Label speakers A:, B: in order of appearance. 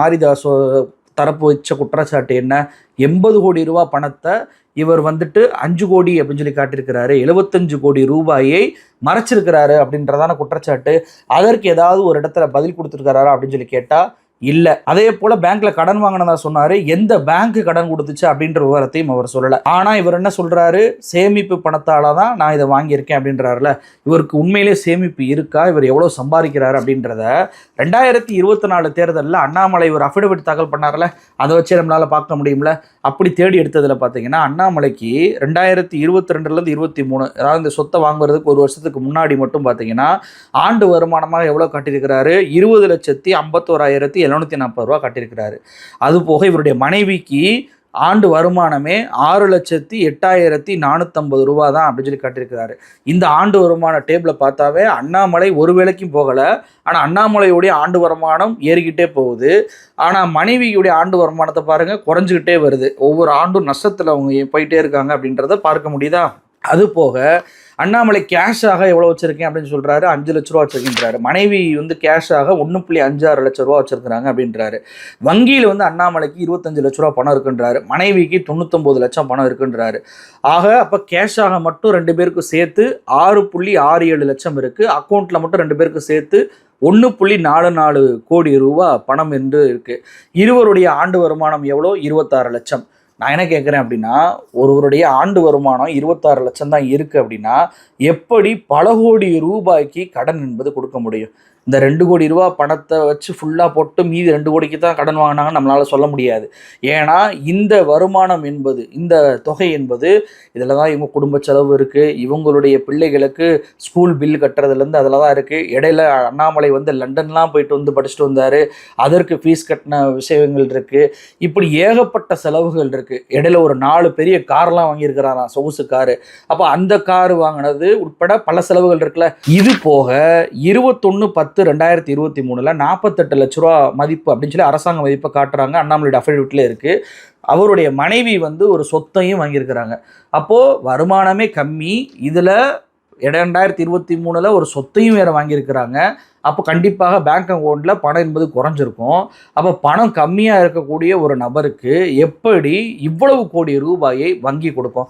A: மாரிதாஸ் தரப்பு வச்ச குற்றச்சாட்டு என்ன? எண்பது கோடி ரூபா பணத்தை இவர் வந்துட்டு அஞ்சு கோடி அப்படின்னு சொல்லி காட்டியிருக்கிறாரு. எழுபத்தஞ்சு கோடி ரூபாயை மறைச்சிருக்கிறாரு அப்படின்றதான குற்றச்சாட்டு. அதற்கு ஏதாவது ஒரு இடத்துல பதில் கொடுத்துருக்கிறாரா அப்படின்னு சொல்லி கேட்டால் இல்லை. அதே போல பேங்க்ல கடன் வாங்கினதா சொன்னாரு. எந்த பேங்க் கடன் கொடுத்துச்சு அப்படின்ற விவரத்தையும் அவர் சொல்லலை. ஆனா இவர் என்ன சொல்றாரு? சேமிப்பு பணத்தால தான் நான் இதை வாங்கியிருக்கேன் அப்படின்றாருல. இவருக்கு உண்மையிலே சேமிப்பு இருக்கா? இவர் எவ்வளவு சம்பாதிக்கிறாரு அப்படின்றத ரெண்டாயிரத்தி இருபத்தி நாலு தேர்தலில் அண்ணாமலை ஒரு அஃபிடவிட் தாக்கல் பண்ணார்ல. அதை வச்சு நம்மளால பார்க்க முடியும்ல. அப்படி தேடி எடுத்ததில் பார்த்தீங்கன்னா அண்ணாமலைக்கு ரெண்டாயிரத்தி இருபத்தி ரெண்டுலேருந்து இருபத்தி மூணு அதாவது இந்த சொத்தை வாங்குறதுக்கு ஒரு வருஷத்துக்கு முன்னாடி மட்டும் பார்த்தீங்கன்னா ஆண்டு வருமானமாக எவ்வளோ கட்டியிருக்கிறாரு? இருபது லட்சத்தி ஐம்பத்தோராயிரத்தி எழுநூத்தி நாற்பது ரூபா கட்டியிருக்கிறாரு. அது போக இவருடைய மனைவிக்கு ஆண்டு வருமானமே ஆறு லட்சத்தி எட்டாயிரத்தி நானூற்றம்பது ரூபா தான் அப்படின்னு சொல்லி கட்டியிருக்கிறாரு. இந்த ஆண்டு வருமான டேபிளை பார்த்தாவே அண்ணாமலை ஒரு வேளைக்கும் போகலை. ஆனால் அண்ணாமலையுடைய ஆண்டு வருமானம் ஏறிக்கிட்டே போகுது. ஆனால் மனைவியுடைய ஆண்டு வருமானத்தை பாருங்கள் குறைஞ்சிக்கிட்டே வருது. ஒவ்வொரு ஆண்டும் நஷ்டத்தில் அவங்க போயிட்டே இருக்காங்க அப்படின்றத பார்க்க முடியுதா? அது போக அண்ணாமலை கேஷாக எவ்வளோ வச்சிருக்கேன் அப்படின்னு சொல்கிறாரு அஞ்சு லட்ச ரூபா வச்சிருக்கின்றாரு. மனைவி வந்து கேஷாக ஒன்று புள்ளி அஞ்சாறு லட்ச ரூபா வச்சிருக்கிறாங்க அப்படின்றாரு. வங்கியில் வந்து அண்ணாமலைக்கு இருபத்தஞ்சு லட்ச ரூபா பணம் இருக்குன்றாரு. மனைவிக்கு தொண்ணூத்தொம்பது லட்சம் பணம் இருக்குன்றாரு. ஆக அப்போ கேஷாக மட்டும் ரெண்டு பேருக்கும் சேர்த்து ஆறு புள்ளி ஆறு ஏழு லட்சம் இருக்குது அக்கௌண்ட்டில் மட்டும் ரெண்டு பேருக்கும் சேர்த்து ஒன்று புள்ளி நாலு நாலு கோடி ரூபா பணம் என்று இருக்குது இருவருடைய ஆண்டு வருமானம் எவ்வளோ? இருபத்தாறு லட்சம். நான் என்ன கேட்குறேன் அப்படின்னா ஒருவருடைய ஆண்டு வருமானம் இருபத்தாறு லட்சம் தான் இருக்குது அப்படின்னா எப்படி பல கோடி ரூபாய்க்கு கடன் என்பது கொடுக்க முடியும்? இந்த ரெண்டு கோடி ரூபா பணத்தை வச்சு ஃபுல்லாக போட்டு மீதி ரெண்டு கோடிக்கு தான் கடன் வாங்கினாங்கன்னு நம்மளால் சொல்ல முடியாது. ஏன்னா இந்த வருமானம் என்பது இந்த தொகை என்பது இதில் தான் இவங்க குடும்ப செலவு இருக்குது இவங்களுடைய பிள்ளைகளுக்கு ஸ்கூல் பில் கட்டுறதுலேருந்து அதில் தான் இருக்குது இடையில அண்ணாமலை வந்து லண்டன்லாம் போயிட்டு வந்து படிச்சுட்டு வந்தார். அதற்கு ஃபீஸ் கட்டின விஷயங்கள் இருக்குது இப்படி ஏகப்பட்ட செலவுகள் இருக்குது இடையில ஒரு நாலு பெரிய கார்லாம் வாங்கியிருக்கிறாராம் சொகுசு காரு. அப்போ அந்த கார் வாங்கினது உட்பட பல செலவுகள் இருக்குல்ல. இது போக இருபத்தொன்று பத்து பத்து ரெண்டாயிரத்தி இருபத்தி மூணில் நாற்பத்தெட்டு லட்ச ரூபா மதிப்பு அப்படின்னு சொல்லி அரசாங்க மதிப்பை காட்டுறாங்க. அண்ணாமலையோட அஃபிடவிட்டில் இருக்குது அவருடைய மனைவி வந்து ஒரு சொத்தையும் வாங்கியிருக்கிறாங்க. அப்போது வருமானமே கம்மி. இதில் இரண்டாயிரத்தி இருபத்தி மூணில் ஒரு சொத்தையும் வேறு வாங்கியிருக்கிறாங்க. அப்போ கண்டிப்பாக பேங்க் அக்கௌண்ட்டில் பணம் என்பது குறைஞ்சிருக்கும். அப்போ பணம் கம்மியாக இருக்கக்கூடிய ஒரு நபருக்கு எப்படி இவ்வளவு கோடி ரூபாயை வங்கி கொடுக்கும்?